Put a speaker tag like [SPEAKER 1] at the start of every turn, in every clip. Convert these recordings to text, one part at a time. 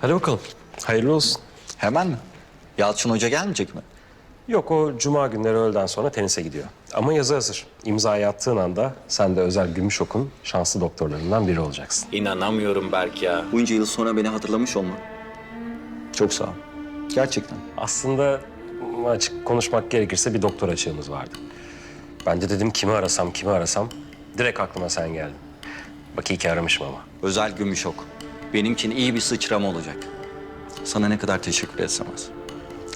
[SPEAKER 1] Hadi bakalım. Hayırlı olsun.
[SPEAKER 2] Hemen mi? Yalçın Hoca gelmeyecek mi?
[SPEAKER 1] Yok o cuma günleri öğleden sonra tenise gidiyor. Ama yazı hazır. İmzayı attığın anda sen de özel Gümüşok'un şanslı doktorlarından biri olacaksın.
[SPEAKER 3] İnanamıyorum Berk ya.
[SPEAKER 2] Bunca yıl sonra beni hatırlamış olma. Çok sağ ol. Gerçekten.
[SPEAKER 1] Aslında açık konuşmak gerekirse bir doktor açığımız vardı. Ben de dedim kimi arasam, kimi arasam. Direkt aklıma sen geldin. Bak iyi ki aramışım ama.
[SPEAKER 2] Özel Gümüşok. Benim için iyi bir sıçrama olacak. Sana ne kadar teşekkür etsem az.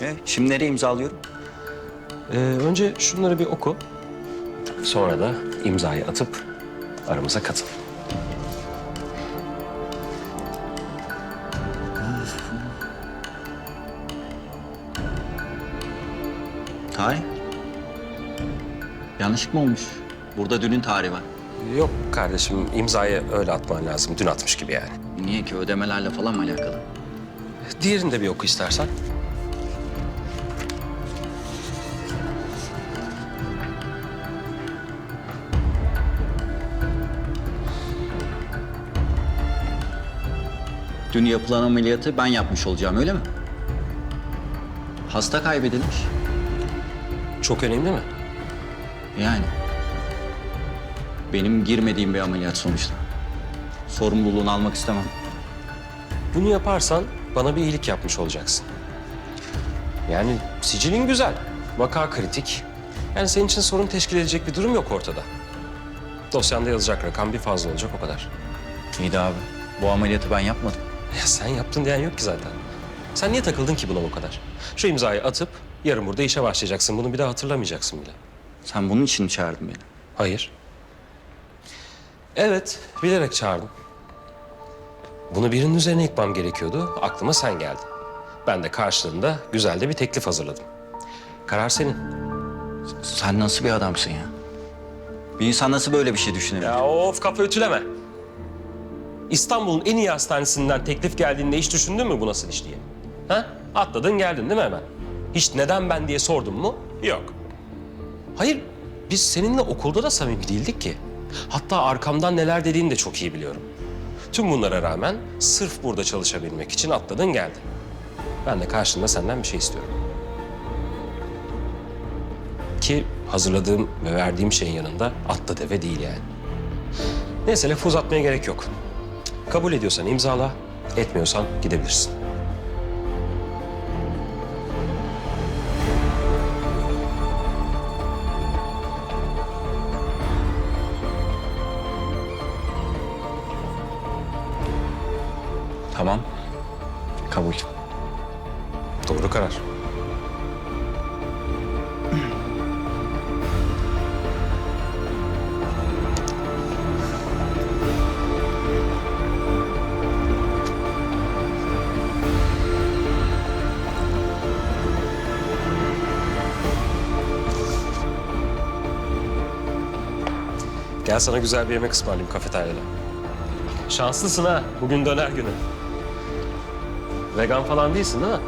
[SPEAKER 2] E, şimdi nereye imzalıyorum?
[SPEAKER 1] Ee, önce şunları bir oku. Sonra da imzayı atıp aramıza katıl.
[SPEAKER 2] Tarih? Yanlışlık mı olmuş? Burada dünün tarihi var.
[SPEAKER 1] Yok kardeşim imzayı öyle atman lazım. Dün atmış gibi yani.
[SPEAKER 2] Niye ki ödemelerle falan mı alakalı?
[SPEAKER 1] Diğerini de bir oku istersen.
[SPEAKER 2] Dün yapılan ameliyatı ben yapmış olacağım öyle mi? Hasta kaybedilmiş.
[SPEAKER 1] Çok önemli mi?
[SPEAKER 2] Yani. Benim girmediğim bir ameliyat sonuçta. Sorumluluğunu almak istemem.
[SPEAKER 1] Bunu yaparsan bana bir iyilik yapmış olacaksın. Yani sicilin güzel, vaka kritik. Yani senin için sorun teşkil edecek bir durum yok ortada. Dosyanda yazacak rakam bir fazla olacak o kadar.
[SPEAKER 2] İyi de abi. Bu ameliyatı ben yapmadım.
[SPEAKER 1] Ya sen yaptın diyen yok ki zaten. Sen niye takıldın ki buna bu kadar? Şu imzayı atıp yarın burada işe başlayacaksın. Bunu bir daha hatırlamayacaksın bile.
[SPEAKER 2] Sen bunun için mi çağırdın beni?
[SPEAKER 1] Hayır. Evet, bilerek çağırdım. Bunu birinin üzerine yıkmam gerekiyordu. Aklıma sen geldin. Ben de karşılığında güzel de bir teklif hazırladım. Karar senin.
[SPEAKER 2] Sen nasıl bir adamsın ya? Bir insan nasıl böyle bir şey düşünebilir?
[SPEAKER 1] Ya of kafa ütüleme. İstanbul'un en iyi hastanesinden teklif geldiğinde hiç düşündün mü bu nasıl iş diye? Ha? Atladın geldin değil mi hemen? Hiç neden ben diye sordun mu? Yok. Hayır, biz seninle okulda da samimi değildik ki. Hatta arkamdan neler dediğini de çok iyi biliyorum. Tüm bunlara rağmen sırf burada çalışabilmek için atladın geldin. Ben de karşılığında senden bir şey istiyorum. Ki hazırladığım ve verdiğim şeyin yanında atla deve değil yani. Neyse lafı uzatmaya gerek yok. Kabul ediyorsan imzala, etmiyorsan gidebilirsin.
[SPEAKER 2] Tamam. Kabul.
[SPEAKER 1] Doğru karar. Gel sana güzel bir yemek ısmarlayayım kafeteryada. Şanslısın ha. Bugün döner günü. Vegan falan değilsin değil mi?